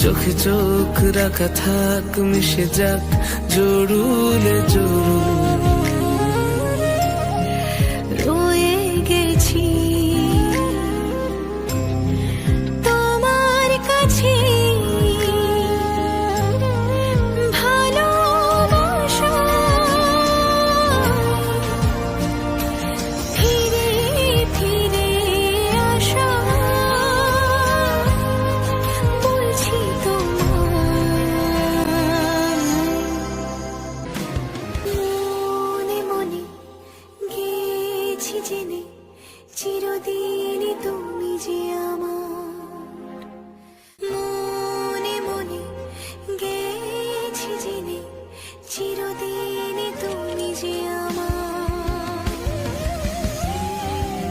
চোখে চোখ রাখা থাক মিশে যাক জরুলে জরুল। আছি জেনে চিরদিনই তুমি যে আমার। মনে মনে গেছি জেনে চিরদিনই তুমি যে আমার